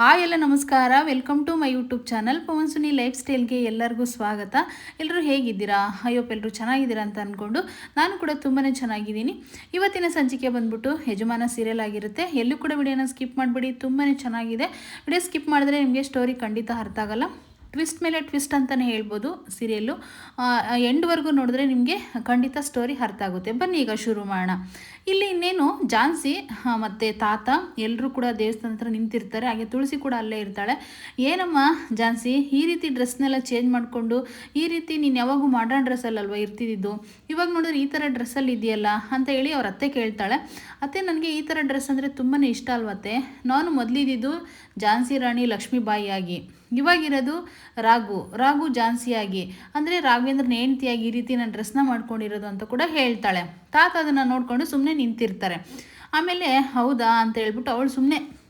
Hi ಎಲ್ಲ ನಮಸ್ಕಾರ. Welcome to my YouTube channel Pavan Suni life ಸ್ಟೈಲ್ಗೆ ಎಲ್ಲರಿಗೂ ಸ್ವಾಗತ. ಎಲ್ಲರೂ ಹೇಗಿದ್ದೀರಾ? ಅಯ್ಯೋಪ್ ಎಲ್ಲರೂ ಚೆನ್ನಾಗಿದ್ದೀರಾ ಅಂತ ಅಂದ್ಕೊಂಡು ನಾನು ಕೂಡ ತುಂಬಾ ಚೆನ್ನಾಗಿದ್ದೀನಿ. ಇವತ್ತಿನ ಸಂಚಿಕೆ ಬಂದ್ಬಿಟ್ಟು ಯಜಮಾನ ಸೀರಿಯಲ್ ಆಗಿರುತ್ತೆ. ಎಲ್ಲೂ ಕೂಡ ವಿಡಿಯೋನ ಸ್ಕಿಪ್ ಮಾಡಿಬಿಡಿ ತುಂಬಾ ಚೆನ್ನಾಗಿದೆ. ವಿಡಿಯೋ ಸ್ಕಿಪ್ ಮಾಡಿದ್ರೆ ನಿಮಗೆ ಸ್ಟೋರಿ ಖಂಡಿತ ಅರ್ಥ ಆಗಲ್ಲ. ಟ್ವಿಸ್ಟ್ ಮೇಲೆ ಟ್ವಿಸ್ಟ್ ಅಂತಲೇ ಹೇಳ್ಬೋದು ಸೀರಿಯಲ್ಲು ಎಂಡ್ವರೆಗೂ ನೋಡಿದ್ರೆ ನಿಮಗೆ ಖಂಡಿತ ಸ್ಟೋರಿ ಅರ್ಥ ಆಗುತ್ತೆ. ಬನ್ನಿ ಈಗ ಶುರು ಮಾಡೋಣ. ಇಲ್ಲಿ ಇನ್ನೇನು, ಜಾನ್ಸಿ ಮತ್ತು ತಾತ ಎಲ್ಲರೂ ಕೂಡ ದೇವಸ್ಥಾನ ಹತ್ರ ನಿಂತಿರ್ತಾರೆ. ಹಾಗೆ ತುಳಸಿ ಕೂಡ ಅಲ್ಲೇ ಇರ್ತಾಳೆ. ಏನಮ್ಮ ಜಾನ್ಸಿ, ಈ ರೀತಿ ಡ್ರೆಸ್ನೆಲ್ಲ ಚೇಂಜ್ ಮಾಡಿಕೊಂಡು, ಈ ರೀತಿ ನೀನು ಯಾವಾಗೂ ಮಾಡರ್ನ್ ಡ್ರೆಸ್ಸಲ್ಲಲ್ವ ಇರ್ತಿದ್ದು ಇವಾಗ ನೋಡಿದ್ರೆ ಈ ಥರ ಡ್ರೆಸ್ಸಲ್ಲಿ ಇದೆಯಲ್ಲ ಅಂತ ಹೇಳಿ ಅವ್ರ ಅತ್ತೆ ಕೇಳ್ತಾಳೆ. ಅತ್ತೆ, ನನಗೆ ಈ ಥರ ಡ್ರೆಸ್ ಅಂದರೆ ತುಂಬಾ ಇಷ್ಟ ಅಲ್ವತ್ತೆ ನಾನು ಮೊದಲಿದ್ದು ಝಾನ್ಸಿ ರಾಣಿ ಲಕ್ಷ್ಮೀಬಾಯಿ ಆಗಿ ಇವಾಗಿರೋದು ರಾಘು. ರಾಘು ಝಾನ್ಸಿಯಾಗಿ ಅಂದರೆ ರಾಘವೇಂದ್ರನ ಹೆಂಡ್ತಿಯಾಗಿ ಈ ರೀತಿ ನಾನು ಡ್ರೆಸ್ನ ಮಾಡ್ಕೊಂಡಿರೋದು ಅಂತ ಕೂಡ ಹೇಳ್ತಾಳೆ. ತಾತ ಅದನ್ನು ನೋಡಿಕೊಂಡು ಸುಮ್ಮನೆ ನಿಂತಿರ್ತಾರೆ. ಆಮೇಲೆ ಹೌದಾ ಅಂತ ಹೇಳ್ಬಿಟ್ಟು ಅವಳು ಸುಮ್ಮನೆ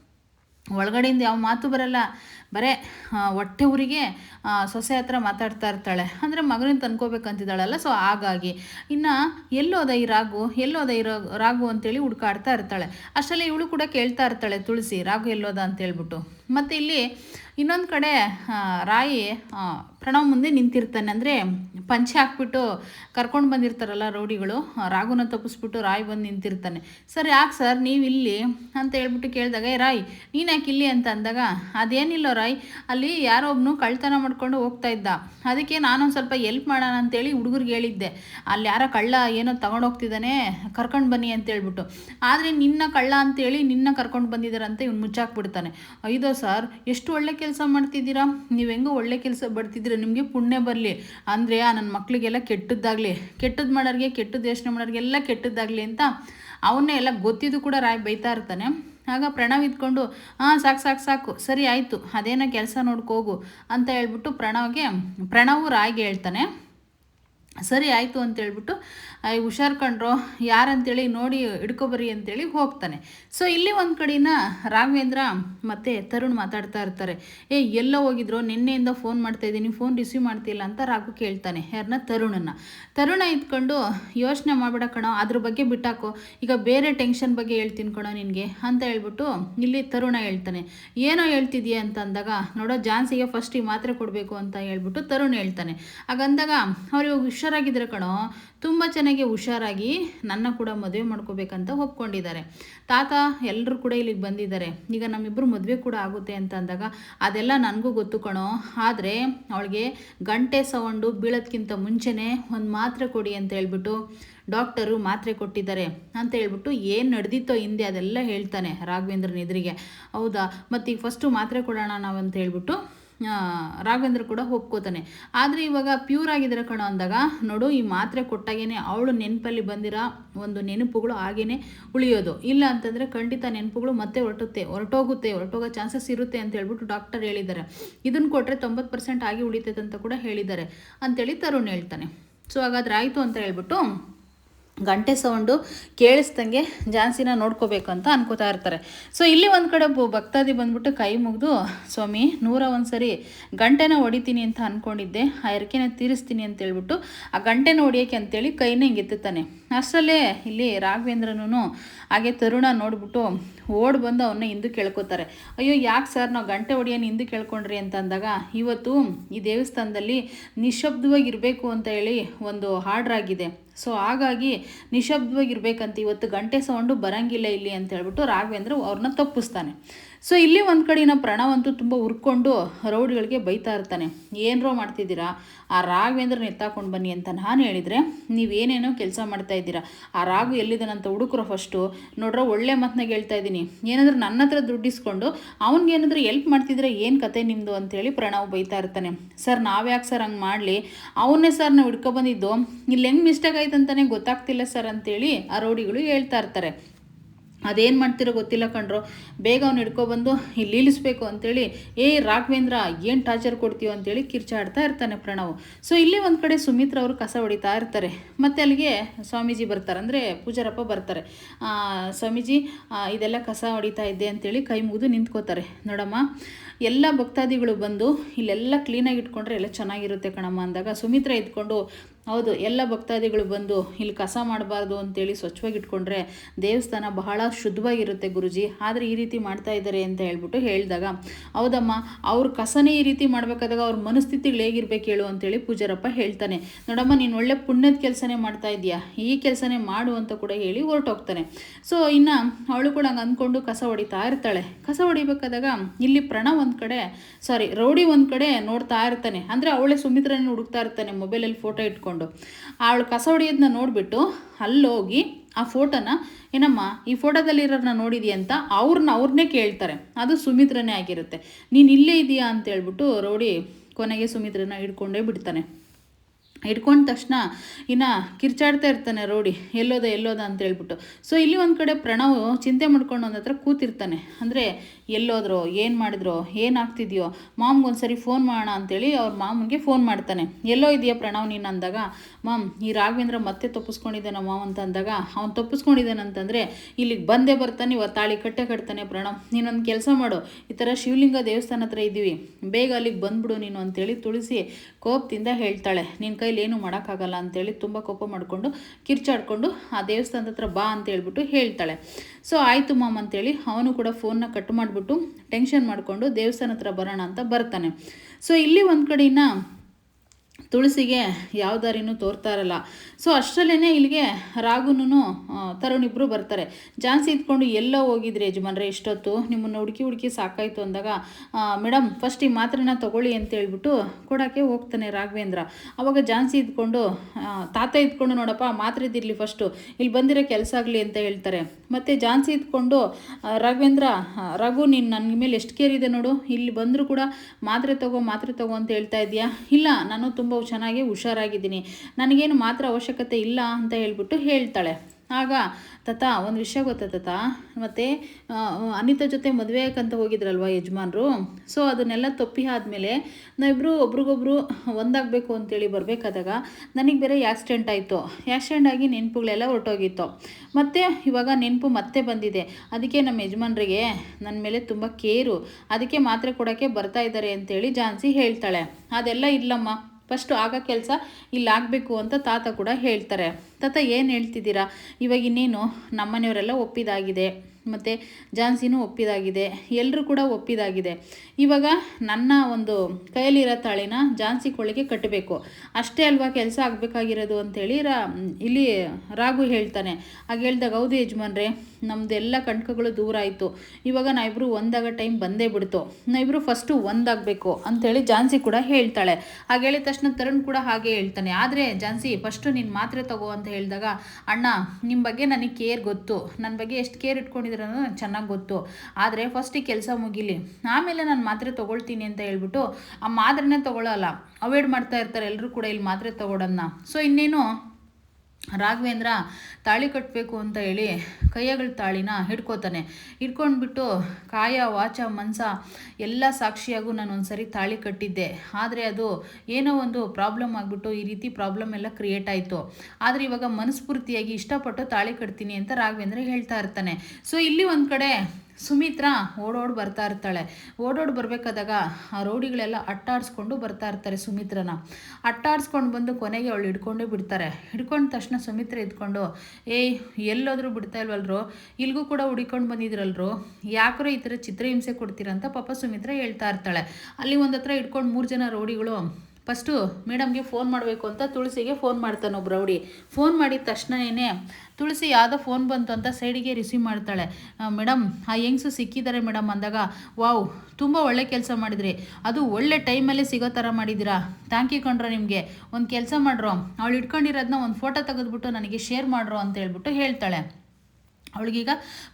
ಒಳಗಡೆಯಿಂದ ಯಾವ ಮಾತು ಬರಲ್ಲ. ಬರೇ ಹೊಟ್ಟೆ ಊರಿಗೆ ಸೊಸೆ ಹತ್ರ ಮಾತಾಡ್ತಾ ಇರ್ತಾಳೆ. ಅಂದರೆ ಮಗನ ತಂದ್ಕೋಬೇಕಂತಿದ್ದಾಳಲ್ಲ, ಸೊ ಹಾಗಾಗಿ. ಇನ್ನು ಎಲ್ಲೋದ ಈ ರಾಗು ಎಲ್ಲೋದ ಈ ರಾ- ರಾಗು ಅಂತೇಳಿ ಹುಡ್ಕಾಡ್ತಾ ಇರ್ತಾಳೆ. ಅಷ್ಟರಲ್ಲಿ ಇವಳು ಕೂಡ ಕೇಳ್ತಾ ಇರ್ತಾಳೆ, ತುಳಸಿ ರಾಗು ಎಲ್ಲೋದ ಅಂತ ಹೇಳ್ಬಿಟ್ಟು. ಮತ್ತು ಇಲ್ಲಿ ಇನ್ನೊಂದು ಕಡೆ ರಾಯಿ ಪ್ರಣವ್ ಮುಂದೆ ನಿಂತಿರ್ತಾನೆ. ಅಂದರೆ ಪಂಚೆ ಹಾಕ್ಬಿಟ್ಟು ಕರ್ಕೊಂಡು ಬಂದಿರ್ತಾರಲ್ಲ ರೌಡಿಗಳು ರಾಗುನ ತಪ್ಪಿಸ್ಬಿಟ್ಟು ರಾಯ್ ಬಂದು ನಿಂತಿರ್ತಾನೆ. ಸರ್, ಯಾಕೆ ಸರ್? ನೀವು ಇಲ್ಲಿ? ಅಂತ ಹೇಳ್ಬಿಟ್ಟು ಕೇಳಿದಾಗ, ಏ, ರಾಯ್, ನೀನು ಯಾಕೆ ಇಲ್ಲಿ? ಅಂತ ಅಂದಾಗ, ಅದೇನಿಲ್ಲ ರಾಯ್, ಅಲ್ಲಿ ಯಾರೋ ಒಬ್ಬನು ಕಳ್ತನ ಮಾಡ್ಕೊಂಡು ಹೋಗ್ತಾ ಇದ್ದ. ಅದಕ್ಕೆ ನಾನೊಂದು ಸ್ವಲ್ಪ ಎಲ್ಪ್ ಮಾಡೋಣ ಅಂತೇಳಿ ಹುಡುಗರಿಗೆ ಹೇಳಿದ್ದೆ. ಅಲ್ಲಿ ಯಾರೋ ಕಳ್ಳ ಏನೋ ತಗೊಂಡು ಹೋಗ್ತಿದ್ದಾನೆ, ಕರ್ಕೊಂಡು ಬನ್ನಿ ಅಂತ ಹೇಳ್ಬಿಟ್ಟು. ಆದರೆ ನಿನ್ನ ಕಳ್ಳ ಅಂತೇಳಿ ನಿನ್ನ ಕರ್ಕೊಂಡು ಬಂದಿದ್ದಾರಂತ ಇವ್ನು ಮುಚ್ಚಾಕ್ಬಿಡ್ತಾನೆ. ಐದೋ ಸರ್, ಎಷ್ಟು ಒಳ್ಳೆ ಕೆಲಸ ಮಾಡ್ತಿದ್ದೀರಾ? ನೀವು ಹೆಂಗೋ ಒಳ್ಳೆ ಕೆಲಸ ಬರ್ತಿದ್ದೀರ ನಿಮಗೆ ಪುಣ್ಯ ಬರಲಿ. ಅಂದರೆ ನನ್ನ ಮಕ್ಕಳಿಗೆಲ್ಲ ಕೆಟ್ಟದ್ದಾಗಲಿ. ಕೆಟ್ಟದ್ದು ಮಾಡೋರಿಗೆ ಕೆಟ್ಟದ್ದು ಯೋಚನೆ ಮಾಡೋರಿಗೆಲ್ಲ ಕೆಟ್ಟದ್ದಾಗಲಿ ಅಂತ ಅವನ್ನೇ ಎಲ್ಲ ಗೊತ್ತಿದ್ದು ಕೂಡ ರಾಯ್ ಬೈತಾ ಇರ್ತಾನೆ. ಆಗ ಪ್ರಣವ್ ಇದ್ಕೊಂಡು ಹಾಂ ಸಾಕು ಸಾಕು ಸಾಕು. ಸರಿ, ಆಯಿತು. ಅದೇನೋ ಕೆಲಸ ನೋಡ್ಕೋಗು. ಅಂತ ಹೇಳ್ಬಿಟ್ಟು ಪ್ರಣವ್ಗೆ, ಪ್ರಣವ್ ರಾಯ್ಗೆ ಹೇಳ್ತಾನೆ. ಸರಿ ಆಯಿತು ಅಂತ ಹೇಳ್ಬಿಟ್ಟು ಐ ಹುಷಾರ್ ಕಂಡ್ರು ಯಾರಂತೇಳಿ ನೋಡಿ ಇಡ್ಕೊಬರಿ ಅಂತೇಳಿ ಹೋಗ್ತಾನೆ. ಸೊ ಇಲ್ಲಿ ಒಂದು ಕಡೆನ ರಾಘವೇಂದ್ರ ಮತ್ತು ತರುಣ್ ಮಾತಾಡ್ತಾ ಇರ್ತಾರೆ. ಏ, ಎಲ್ಲ ಹೋಗಿದ್ರು, ನಿನ್ನೆಯಿಂದ ಫೋನ್ ಮಾಡ್ತಾ ಇದ್ದೀನಿ ಫೋನ್ ರಿಸೀವ್ ಮಾಡ್ತಿಲ್ಲ ಅಂತ ರಾಘು ಕೇಳ್ತಾನೆ ಯಾರನ್ನ ತರುಣನ್ನ. ತರುಣ ಇದ್ಕೊಂಡು, ಯೋಚನೆ ಮಾಡಬೇಡ ಕಣೋ, ಅದ್ರ ಬಗ್ಗೆ ಬಿಟ್ಟಾಕೋ, ಈಗ ಬೇರೆ ಟೆನ್ಷನ್ ಬಗ್ಗೆ ಹೇಳ್ತೀನಿ ಕಣೋ ನಿನಗೆ, ಅಂತ ಹೇಳ್ಬಿಟ್ಟು ಇಲ್ಲಿ ತರುಣ ಹೇಳ್ತಾನೆ. ಏನೋ ಹೇಳ್ತಿದ್ಯಾ ಅಂತ ಅಂದಾಗ, ನೋಡೋ, ಜಾನ್ಸಿಗೆ ಫಸ್ಟ್ ಈ ಮಾತ್ರೆ ಕೊಡಬೇಕು ಅಂತ ಹೇಳ್ಬಿಟ್ಟು ತರುಣ್ ಹೇಳ್ತಾನೆ. ಹಾಗಂದಾಗ ಅವ್ರು ಇವಾಗ ಹುಷಾರಾಗಿದ್ರೆ ಕಣೋ, ತುಂಬ ಚೆನ್ನಾಗಿ ಹುಷಾರಾಗಿ ನನ್ನ ಕೂಡ ಮದುವೆ ಮಾಡ್ಕೋಬೇಕಂತ ಒಪ್ಕೊಂಡಿದ್ದಾರೆ. ತಾತ ಎಲ್ಲರೂ ಕೂಡ ಇಲ್ಲಿಗೆ ಬಂದಿದ್ದಾರೆ. ಈಗ ನಮ್ಮಿಬ್ಬರು ಮದುವೆ ಕೂಡ ಆಗುತ್ತೆ ಅಂತ ಅಂದಾಗ ಅದೆಲ್ಲ ನನಗೂ ಗೊತ್ತು ಕಣೋ. ಆದರೆ ಅವಳಿಗೆ ಗಂಟೆ ಸೌಂಡು ಬೀಳೋದಕ್ಕಿಂತ ಮುಂಚೆನೇ ಒಂದು ಮಾತ್ರೆ ಕೊಡಿ ಅಂತ ಹೇಳ್ಬಿಟ್ಟು ಡಾಕ್ಟರು ಮಾತ್ರೆ ಕೊಟ್ಟಿದ್ದಾರೆ ಅಂತ ಹೇಳ್ಬಿಟ್ಟು ಏನು ನಡೆದಿತ್ತೋ ಹಿಂದೆ ಅದೆಲ್ಲ ಹೇಳ್ತಾನೆ ರಾಘವೇಂದ್ರನ ಎದುರಿಗೆ ಹೌದಾ? ಮತ್ತು ಈಗ ಫಸ್ಟು ಮಾತ್ರೆ ಕೊಡೋಣ ನಾವು ಅಂತ ಹೇಳ್ಬಿಟ್ಟು ರಾಘವೇಂದ್ರ ಕೂಡ ಒಪ್ಕೋತಾನೆ ಆದರೆ ಇವಾಗ ಪ್ಯೂರ್ ಆಗಿದ್ದಾರೆ ಕಣ ಅಂದಾಗ, ನೋಡು ಈ ಮಾತ್ರೆ ಕೊಟ್ಟಾಗೇನೆ ಅವಳು ನೆನಪಲ್ಲಿ ಬಂದಿರೋ ಒಂದು ನೆನಪುಗಳು ಹಾಗೇನೆ ಉಳಿಯೋದು. ಇಲ್ಲ ಅಂತಂದರೆ ಖಂಡಿತ ನೆನಪುಗಳು ಮತ್ತೆ ಹೊರಟುತ್ತೆ, ಹೊರಟೋಗುತ್ತೆ, ಹೊರಟೋಗೋ ಚಾನ್ಸಸ್ ಇರುತ್ತೆ ಅಂತ ಹೇಳ್ಬಿಟ್ಟು ಡಾಕ್ಟರ್ ಹೇಳಿದ್ದಾರೆ. ಇದನ್ನು ಕೊಟ್ಟರೆ ತೊಂಬತ್ತು ಪರ್ಸೆಂಟ್ ಆಗಿ ಉಳಿತೈತೆ ಅಂತ ಕೂಡ ಹೇಳಿದ್ದಾರೆ. ಅಂತೇಳಿ ತರುಣ್ ಹೇಳ್ತಾನೆ. ಸೊ ಹಾಗಾದ್ರೆ ಆಯಿತು ಅಂತ ಹೇಳ್ಬಿಟ್ಟು ಗಂಟೆ ಸೌಂಡು ಕೇಳಿಸ್ದಂಗೆ ಜಾನ್ಸಿನ ನೋಡ್ಕೋಬೇಕು ಅಂತ ಅನ್ಕೋತಾ ಇರ್ತಾರೆ. ಸೊ ಇಲ್ಲಿ ಒಂದು ಕಡೆ ಭಕ್ತಾದಿ ಬಂದ್ಬಿಟ್ಟು ಕೈ ಮುಗಿದು, ಸ್ವಾಮಿ, ನೂರ ಒಂದು ಸರಿ ಗಂಟೆನ ಹೊಡಿತೀನಿ ಅಂತ ಅಂದ್ಕೊಂಡಿದ್ದೆ ಆ ಎರಕೆನ ತೀರಿಸ್ತೀನಿ ಅಂತ ಹೇಳ್ಬಿಟ್ಟು ಆ ಗಂಟೆನ ಹೊಡಿಯೋಕೆ ಅಂತೇಳಿ ಕೈನ ಹಿಂಗೆ ಎತ್ತುತ್ತಾನೆ ಅಷ್ಟರಲ್ಲೇ ಇಲ್ಲಿ ರಾಘವೇಂದ್ರನೂ ಹಾಗೆ ತರುಣ ನೋಡ್ಬಿಟ್ಟು ಓಡ್ ಬಂದು ಅವನ್ನ ಹಿಂದೆ ಕೇಳ್ಕೊತಾರೆ. ಅಯ್ಯೋ, ಯಾಕೆ ಸರ್ ನಾವು ಗಂಟೆ ಹೊಡಿಯೋನು ಹಿಂದೆ ಕೇಳ್ಕೊಂಡ್ರಿ? ಅಂತ ಅಂದಾಗ, ಇವತ್ತು ಈ ದೇವಸ್ಥಾನದಲ್ಲಿ ನಿಶಬ್ದವಾಗಿರಬೇಕು ಅಂತ ಹೇಳಿ ಒಂದು ಹಾಡ್ರಾಗಿದೆ ಸೊ ಹಾಗಾಗಿ ನಿಶಬ್ದವಾಗಿರ್ಬೇಕಂತ ಇವತ್ತು ಗಂಟೆ ಸೌಂಡು ಬರಂಗಿಲ್ಲ ಇಲ್ಲಿ ಅಂತ ಹೇಳ್ಬಿಟ್ಟು ರಾಘವೇಂದ್ರ ಅವ್ರನ್ನ ತಪ್ಪಿಸ್ತಾನೆ. ಸೊ ಇಲ್ಲಿ ಒಂದು ಕಡೆನ ಪ್ರಣವ್ ಅಂತೂ ತುಂಬ ಉರ್ಕೊಂಡು ರೌಡಿಗಳಿಗೆ ಬೈತಾ ಇರ್ತಾನೆ. ಏನರೋ ಮಾಡ್ತಿದ್ದೀರಾ? ಆ ರಾಘವೇಂದ್ರನ ಎತ್ತಾಕೊಂಡು ಬನ್ನಿ ಅಂತ ನಾನು ಹೇಳಿದರೆ ನೀವೇನೇನೋ ಕೆಲಸ ಮಾಡ್ತಾ ಇದ್ದೀರಾ? ಆ ರಾಘು ಎಲ್ಲಿದ್ದಾನಂತ ಹುಡುಕ್ರೋ ಫಸ್ಟು ನೋಡ್ರ ಒಳ್ಳೆ ಮಾತನಾಗ ಹೇಳ್ತಾ ಇದ್ದೀನಿ. ಏನಂದ್ರೆ ನನ್ನ ಹತ್ರ ದುಡ್ಡಿಸ್ಕೊಂಡು ಅವ್ನಿಗೇನಾದ್ರೂ ಎಲ್ಪ್ ಮಾಡ್ತಿದ್ರೆ ಏನು ಕತೆ ನಿಮ್ಮದು ಅಂತೇಳಿ ಪ್ರಣವ್ ಬೈತಾ ಇರ್ತಾನೆ. ಸರ್ ನಾವ್ಯಾಕೆ ಸರ್ ಹಂಗೆ ಮಾಡಲಿ? ಅವನ್ನೇ ಸರ್ ನಾವು ಹಿಡ್ಕೊಬಂದಿದ್ದು ಇಲ್ಲಿ ಹೆಂಗೆ ಮಿಸ್ಟೇಕ್ ಆಯ್ತು ಅಂತಲೇ ಗೊತ್ತಾಗ್ತಿಲ್ಲ ಸರ್ ಅಂತೇಳಿ ಆ ರೌಡಿಗಳು ಹೇಳ್ತಾ ಇರ್ತಾರೆ. ಅದೇನು ಮಾಡ್ತಿರೋ ಗೊತ್ತಿಲ್ಲ ಕಣ್ರೋ. ಬೇಗ ಅವ್ನು ಹಿಡ್ಕೊಬಂದು ಇಲ್ಲಿ ಇಳಿಸ್ಬೇಕು ಅಂತೇಳಿ, ಏ ರಾಘವೇಂದ್ರ, ಏನು ಟಾರ್ಚರ್ ಕೊಡ್ತೀವೋ ಅಂತೇಳಿ ಕಿರ್ಚಾಡ್ತಾ ಇರ್ತಾನೆ ಪ್ರಣವ್. ಸೊ ಇಲ್ಲಿ ಒಂದು ಕಡೆ ಸುಮಿತ್ರ ಅವರು ಕಸ ಹೊಡಿತಾ ಇರ್ತಾರೆ. ಮತ್ತು ಅಲ್ಲಿಗೆ ಸ್ವಾಮೀಜಿ ಬರ್ತಾರೆ. ಅಂದರೆ ಪೂಜಾರಪ್ಪ ಬರ್ತಾರೆ. ಸ್ವಾಮೀಜಿ ಇದೆಲ್ಲ ಕಸ ಹೊಡಿತಾ ಇದ್ದೆ ಅಂತೇಳಿ ಕೈ ಮುಗಿದು ನಿಂತ್ಕೋತಾರೆ. ನೋಡಮ್ಮ, ಎಲ್ಲ ಭಕ್ತಾದಿಗಳು ಬಂದು, ಇಲ್ಲೆಲ್ಲ ಕ್ಲೀನಾಗಿ ಇಟ್ಕೊಂಡ್ರೆ ಎಲ್ಲ ಚೆನ್ನಾಗಿರುತ್ತೆ ಕಣಮ್ಮ ಅಂದಾಗ ಸುಮಿತ್ರ ಇದ್ಕೊಂಡು ಹೌದು, ಎಲ್ಲ ಭಕ್ತಾದಿಗಳು ಬಂದು ಇಲ್ಲಿ ಕಸ ಮಾಡಬಾರ್ದು ಅಂತೇಳಿ ಸ್ವಚ್ಛವಾಗಿ ಇಟ್ಕೊಂಡ್ರೆ ದೇವಸ್ಥಾನ ಬಹಳ ಶುದ್ಧವಾಗಿರುತ್ತೆ ಗುರುಜಿ. ಆದರೆ ಈ ರೀತಿ ಮಾಡ್ತಾ ಇದ್ದಾರೆ ಅಂತ ಹೇಳ್ಬಿಟ್ಟು ಹೇಳಿದಾಗ, ಹೌದಮ್ಮ, ಅವ್ರ ಕಸನೇ ಈ ರೀತಿ ಮಾಡಬೇಕಾದಾಗ ಅವ್ರ ಮನಸ್ಥಿತಿಗಳು ಹೇಗಿರ್ಬೇಕು ಹೇಳು ಅಂತೇಳಿ ಪೂಜಾರಪ್ಪ ಹೇಳ್ತಾನೆ. ನೋಡಮ್ಮ, ನೀನು ಒಳ್ಳೆ ಪುಣ್ಯದ ಕೆಲಸನೇ ಮಾಡ್ತಾ ಇದೀಯಾ ಈ ಕೆಲಸನೇ ಮಾಡು ಅಂತ ಕೂಡ ಹೇಳಿ ಹೊರಟೋಗ್ತಾನೆ. ಸೊ, ಇನ್ನು ಅವಳು ಕೂಡ ಹಂಗೆ ಅಂದ್ಕೊಂಡು ಕಸ ಹೊಡಿತಾ ಇರ್ತಾಳೆ. ಕಸ ಹೊಡಿಬೇಕಾದಾಗ ಇಲ್ಲಿ ಪ್ರಣ ಒಂದು ಕಡೆ ಸಾರಿ ರೌಡಿ ಒಂದು ಕಡೆ ನೋಡ್ತಾ ಇರ್ತಾನೆ. ಅಂದರೆ ಅವಳೇ ಸುಮಿತ್ರನೇ ಹುಡುಕ್ತಾ ಇರ್ತಾನೆ ಮೊಬೈಲಲ್ಲಿ ಫೋಟೋ ಇಟ್ಕೊಂಡು. ಅವಳು ಕಸ ಹೊಡಿಯೋದನ್ನ ನೋಡಿಬಿಟ್ಟು ಅಲ್ಲೋಗಿ ಆ ಫೋಟೋನ, ಏನಮ್ಮ, ಈ ಫೋಟೋದಲ್ಲಿರೋರನ್ನ ನೋಡಿದೀಯ ಅಂತ ಅವ್ರನ್ನ ಅವ್ರನ್ನೇ ಕೇಳ್ತಾರೆ. ಅದು ಸುಮಿತ್ರನೇ ಆಗಿರುತ್ತೆ. ನೀನು ಇಲ್ಲೇ ಇದೆಯಾ? ಅಂತ ಹೇಳ್ಬಿಟ್ಟು ರೌಡಿ ಕೊನೆಗೆ ಸುಮಿತ್ರನ ಹಿಡ್ಕೊಂಡೇ ಬಿಡ್ತಾನೆ. ಹಿಡ್ಕೊಂಡ ತಕ್ಷಣ ಇನ್ನು ಕಿರ್ಚಾಡ್ತಾ ಇರ್ತಾನೆ ರೋಡಿ, ಎಲ್ಲೋದ ಎಲ್ಲೋದ ಅಂತ ಹೇಳ್ಬಿಟ್ಟು. ಸೊ ಇಲ್ಲಿ ಒಂದು ಕಡೆ ಪ್ರಣವ್ ಚಿಂತೆ ಮಾಡ್ಕೊಂಡು ಒಂದು ಹತ್ರ ಕೂತಿರ್ತಾನೆ. ಅಂದರೆ ಎಲ್ಲೋದ್ರೋ, ಏನು ಮಾಡಿದ್ರೋ ಏನಾಗ್ತಿದ್ಯೋ ಮಾಮ್ಗೆ ಒಂದು ಸರಿ ಫೋನ್ ಮಾಡೋಣ ಅಂತೇಳಿ ಅವ್ರ ಮಾಮನಿಗೆ ಫೋನ್ ಮಾಡ್ತಾನೆ. ಎಲ್ಲೋ ಇದೆಯಾ ಪ್ರಣವ್ ನೀನು ಅಂದಾಗ, ಮಾಮ್, ಈ ರಾಘವೇಂದ್ರ ಮತ್ತೆ ತಪ್ಪಿಸ್ಕೊಂಡಿದ್ದಾನೆ ಮಾಮ್ ಅಂತ ಅಂದಾಗ, ಅವ್ನು ತಪ್ಪಿಸ್ಕೊಂಡಿದ್ದಾನೆ ಅಂತಂದರೆ ಇಲ್ಲಿಗೆ ಬಂದೇ ಬರ್ತಾನೆ ಇವತ್ತು ತಾಳಿ ಕಟ್ಟೆ ಕಟ್ತಾನೆ ಪ್ರಣವ್. ನೀನೊಂದು ಕೆಲಸ ಮಾಡು, ಈ ಥರ ಶಿವಲಿಂಗ ದೇವಸ್ಥಾನ ಹತ್ರ ಇದ್ದೀವಿ. ಬೇಗ ಅಲ್ಲಿಗೆ ಬಂದ್ಬಿಡು ನೀನು ಅಂತೇಳಿ ತುಳಸಿ ಕೋಪದಿಂದ ಹೇಳ್ತಾಳೆ. ನಿನ್ನ ಕೈಲಿ ಏನು ಮಾಡೋಕ್ಕಾಗಲ್ಲ ಅಂತೇಳಿ ತುಂಬ ಕೋಪ ಮಾಡಿಕೊಂಡು ಕಿರ್ಚಾಡ್ಕೊಂಡು, ಆ ದೇವಸ್ಥಾನದ ಹತ್ರ ಬಾ ಅಂತ ಹೇಳ್ಬಿಟ್ಟು ಹೇಳ್ತಾಳೆ. ಸೊ ಆಯಿತು ಮಾಮ್ ಅಂತೇಳಿ ಅವನು ಕೂಡ ಫೋನ್ನ ಕಟ್ ಮಾಡಿಬಿಟ್ಟು, ಟೆನ್ಷನ್ ಮಾಡಿಕೊಂಡು ದೇವಸ್ಥಾನ ಹತ್ರ ಬರೋಣ ಅಂತ ಬರ್ತಾನೆ. ಸೊ ಇಲ್ಲಿ ಒಂದು ಕಡೆಯಿಂದ ತುಳಸಿಗೆ ಯಾವ ದಾರಿನೂ ತೋರ್ತಾ ಇರಲ್ಲ ಸೊ ಅಷ್ಟರಲ್ಲೇ ಇಲ್ಲಿಗೆ ರಾಗುನು ತರುಣ್ ಇಬ್ಬರು ಬರ್ತಾರೆ. ಜಾನ್ಸಿ ಇದ್ಕೊಂಡು ಎಲ್ಲ ಹೋಗಿದ್ರಿ ಯಜಮಾನ್ರೆ, ಇಷ್ಟೊತ್ತು? ನಿಮ್ಮನ್ನು ಹುಡುಕಿ ಹುಡುಕಿ ಸಾಕಾಯಿತು ಅಂದಾಗ ಮೇಡಮ್ ಫಸ್ಟ್ ಈ ಮಾತ್ರೆನ ತಗೊಳ್ಳಿ ಅಂತ ಹೇಳ್ಬಿಟ್ಟು ಕೊಡೋಕ್ಕೆ ಹೋಗ್ತಾನೆ ರಾಘವೇಂದ್ರ. ಅವಾಗ ಜಾನ್ಸಿ ಇದ್ಕೊಂಡು ತಾತ ಇದ್ಕೊಂಡು ನೋಡಪ್ಪ, ಮಾತ್ರೆ ಇದಿರಲಿ ಫಸ್ಟು ಇಲ್ಲಿ ಬಂದಿರೋ ಕೆಲಸ ಆಗಲಿ ಅಂತ ಹೇಳ್ತಾರೆ. ಮತ್ತು ಜಾನ್ಸಿ ಇದ್ಕೊಂಡು ರಾಘವೇಂದ್ರ ರಘು, ನೀನು ನನ್ನ ಮೇಲೆ ಎಷ್ಟು ಕೇರ್ ಇದೆ ನೋಡು. ಇಲ್ಲಿ ಬಂದರೂ ಕೂಡ ಮಾತ್ರೆ ತಗೋ ಮಾತ್ರೆ ತಗೋ ಅಂತ ಹೇಳ್ತಾ ಇದೆಯಾ? ಇಲ್ಲ, ನಾನು ತುಂಬ ಚೆನ್ನಾಗಿ ಹುಷಾರಾಗಿದ್ದೀನಿ. ನನಗೇನು ಮಾತ್ರ ಅವಶ್ಯಕತೆ ಇಲ್ಲ ಅಂತ ಹೇಳ್ಬಿಟ್ಟು ಹೇಳ್ತಾಳೆ. ಆಗ ತತ, ಒಂದು ವಿಷಯ ಗೊತ್ತಾ ತತ? ಮತ್ತು ಅನಿತಾ ಜೊತೆ ಮದುವೆ ಆಗಂತ ಹೋಗಿದ್ರಲ್ವ ಯಜಮಾನ್ರು? ಸೊ ಅದನ್ನೆಲ್ಲ ತಪ್ಪಿ ಆದಮೇಲೆ ನಾವಿಬ್ಬರು ಒಬ್ರಿಗೊಬ್ರು ಒಂದಾಗಬೇಕು ಅಂತೇಳಿ ಬರಬೇಕಾದಾಗ ನನಗೆ ಬೇರೆ ಆಕ್ಸಿಡೆಂಟ್ ಆಯಿತು. ಆಕ್ಸಿಡೆಂಟ್ ಆಗಿ ನೆನಪುಗಳೆಲ್ಲ ಹೊರಟೋಗಿತ್ತು. ಮತ್ತು ಇವಾಗ ನೆನಪು ಮತ್ತೆ ಬಂದಿದೆ. ಅದಕ್ಕೆ ನಮ್ಮ ಯಜಮಾನ್ರಿಗೆ ನನ್ನ ಮೇಲೆ ತುಂಬ ಕೇರು. ಅದಕ್ಕೆ ಮಾತ್ರೆ ಕೊಡೋಕ್ಕೆ ಬರ್ತಾ ಇದ್ದಾರೆ ಅಂತೇಳಿ ಜಾನ್ಸಿ ಹೇಳ್ತಾಳೆ. ಅದೆಲ್ಲ ಇಲ್ಲಮ್ಮ. ಫಸ್ಟು ಆಗ ಕೆಲಸ ಇಲ್ಲಿ ಆಗಬೇಕು ಅಂತ ತಾತ ಕೂಡ ಹೇಳ್ತಾರೆ. ತಾತ ಏನು ಹೇಳ್ತಿದ್ದೀರಾ? ಇವಾಗ ಇನ್ನೇನು ನಮ್ಮನೆಯವರೆಲ್ಲ ಒಪ್ಪಿದಾಗಿದೆ. ಮತ್ತು ಝಾನ್ಸಿನೂ ಒಪ್ಪಿದಾಗಿದೆ ಎಲ್ಲರೂ ಕೂಡ ಒಪ್ಪಿದಾಗಿದೆ. ಇವಾಗ ನನ್ನ ಒಂದು ಕೈಯಲ್ಲಿರೋ ತಾಳಿನ ಝಾನ್ಸಿ ಕೊಳ್ಳಿಗೆ ಕಟ್ಟಬೇಕು. ಅಷ್ಟೇ ಅಲ್ವಾ ಕೆಲಸ ಆಗಬೇಕಾಗಿರೋದು ಅಂಥೇಳಿ ರಾ, ಇಲ್ಲಿ ರಾಘು ಹೇಳ್ತಾನೆ. ಹಾಗೆ ಹೇಳ್ದಾಗ, ಹೌದು ಯಜಮಾನ್ರೆ ನಮ್ಮದೆಲ್ಲ ಕಣ್ಕಗಳು ದೂರ ಆಯಿತು. ಇವಾಗ ನಾವಿಬ್ಬರು ಒಂದಾಗ ಟೈಮ್ ಬಂದೇ ಬಿಡ್ತು. ನಾವಿಬ್ಬರು ಫಸ್ಟು ಒಂದಾಗಬೇಕು ಅಂಥೇಳಿ ಝಾನ್ಸಿ ಕೂಡ ಹೇಳ್ತಾಳೆ. ಹಾಗೆ ಹೇಳಿದ ತಕ್ಷಣ ತರುಣ್ ಕೂಡ ಹಾಗೆ ಹೇಳ್ತಾನೆ. ಆದರೆ ಝಾನ್ಸಿ ಫಸ್ಟು ನೀನು ಮಾತ್ರೆ ತಗೋ ಅಂತ ಹೇಳಿದಾಗ, ಅಣ್ಣ ನಿಮ್ಮ ಬಗ್ಗೆ ನನಗೆ ಕೇರ್ ಗೊತ್ತು. ನನ್ನ ಬಗ್ಗೆ ಎಷ್ಟು ಕೇರ್ ಇಟ್ಕೊಂಡಿದ್ದೀರ ಅನ್ನೋದು ನನಗೆ ಚೆನ್ನಾಗಿ ಗೊತ್ತು. ಆದರೆ ಫಸ್ಟಿಗೆ ಕೆಲಸ ಮುಗಿಲಿ. ಆಮೇಲೆ ನಾನು ಮಾತ್ರೆ ತೊಗೊಳ್ತೀನಿ ಅಂತ ಹೇಳ್ಬಿಟ್ಟು ಆ ಮಾತ್ರೆನೇ ತೊಗೊಳ್ಳಲ್ಲ ಅವಾಯ್ಡ್ ಮಾಡ್ತಾ ಇರ್ತಾರೆ ಎಲ್ಲರೂ ಕೂಡ ಇಲ್ಲಿ ಮಾತ್ರೆ ತೊಗೊಳೋದನ್ನ. ಸೊ ಇನ್ನೇನು ರಾಘವೇಂದ್ರ ತಾಳಿ ಕಟ್ಟಬೇಕು ಅಂತ ಹೇಳಿ ಕೈಯಗಳ ತಾಳಿನ ಹಿಡ್ಕೋತಾನೆ. ಹಿಡ್ಕೊಂಡ್ಬಿಟ್ಟು ಕಾಯ, ವಾಚ, ಮನಸ ಎಲ್ಲ ಸಾಕ್ಷಿಯಾಗೂ ನಾನು ಒಂದ್ಸರಿ ತಾಳಿ ಕಟ್ಟಿದ್ದೆ. ಆದರೆ ಅದು ಏನೋ ಒಂದು ಪ್ರಾಬ್ಲಮ್ ಆಗಿಬಿಟ್ಟು ಈ ರೀತಿ ಪ್ರಾಬ್ಲಮ್ ಎಲ್ಲ ಕ್ರಿಯೇಟ್ ಆಯಿತು. ಆದರೆ ಇವಾಗ ಮನಸ್ಫೂರ್ತಿಯಾಗಿ ಇಷ್ಟಪಟ್ಟು ತಾಳಿ ಕಟ್ತೀನಿ ಅಂತ ರಾಘವೇಂದ್ರ ಹೇಳ್ತಾ ಇರ್ತಾನೆ. ಸೊ ಇಲ್ಲಿ ಒಂದು ಕಡೆ ಸುಮಿತ್ರಾ ಓಡೋಡು ಬರ್ತಾ ಇರ್ತಾಳೆ. ಓಡೋಡು ಬರಬೇಕಾದಾಗ ಆ ರೌಡಿಗಳೆಲ್ಲ ಅಟ್ಟಾಡಿಸ್ಕೊಂಡು ಬರ್ತಾ ಇರ್ತಾರೆ ಸುಮಿತ್ರನ. ಅಟ್ಟಾಡಿಸ್ಕೊಂಡು ಬಂದು ಕೊನೆಗೆ ಅವಳು ಹಿಡ್ಕೊಂಡೇ ಬಿಡ್ತಾರೆ. ಹಿಡ್ಕೊಂಡ ತಕ್ಷಣ ಸುಮಿತ್ರ ಇದ್ಕೊಂಡು ಏಯ್, ಎಲ್ಲೋದ್ರೂ ಬಿಡ್ತಾ ಇಲ್ವಲ್ರು? ಇಲ್ಗೂ ಕೂಡ ಹುಡಿಕೊಂಡು ಬಂದಿದ್ರಲ್ರು? ಯಾಕ್ರೋ ಈ ಥರ ಚಿತ್ರಹಿಂಸೆ ಕೊಡ್ತೀರಂತ ಪಾಪ ಸುಮಿತ್ರ ಹೇಳ್ತಾ ಇರ್ತಾಳೆ. ಅಲ್ಲಿ ಒಂದು ಹತ್ರ ಹಿಡ್ಕೊಂಡು ಮೂರು ಜನ ರೌಡಿಗಳು ಫಸ್ಟು ಮೇಡಮ್ಗೆ ಫೋನ್ ಮಾಡಬೇಕು ಅಂತ ತುಳಸಿಗೆ ಫೋನ್ ಮಾಡ್ತಾನೆ ಒಬ್ಬ ರೌಡಿ ಫೋನ್ ಮಾಡಿದ ತಕ್ಷಣನೇ ತುಳಸಿ ಯಾವುದೋ ಫೋನ್ ಬಂತು ಅಂತ ಸೈಡಿಗೆ ರಿಸೀವ್ ಮಾಡ್ತಾಳೆ. ಮೇಡಮ್, ಆ ಹೆಂಗ್ಸು ಸಿಕ್ಕಿದ್ದಾರೆ ಮೇಡಮ್ ಅಂದಾಗ, ವಾವ್, ತುಂಬ ಒಳ್ಳೆ ಕೆಲಸ ಮಾಡಿದ್ರಿ. ಅದು ಒಳ್ಳೆ ಟೈಮಲ್ಲೇ ಸಿಗೋ ಥರ ಮಾಡಿದ್ದೀರಾ? ಥ್ಯಾಂಕ್ ಯು ಕಂಡ್ರೆ ನಿಮಗೆ. ಒಂದು ಕೆಲಸ ಮಾಡ್ರೋ. ಅವಳು ಇಟ್ಕೊಂಡಿರೋದನ್ನ ಒಂದು ಫೋಟೋ ತೆಗೆದ್ಬಿಟ್ಟು ನನಗೆ ಶೇರ್ ಮಾಡ್ರೋ ಅಂತ ಹೇಳ್ಬಿಟ್ಟು ಹೇಳ್ತಾಳೆ. ಅವಳಿಗೀಗ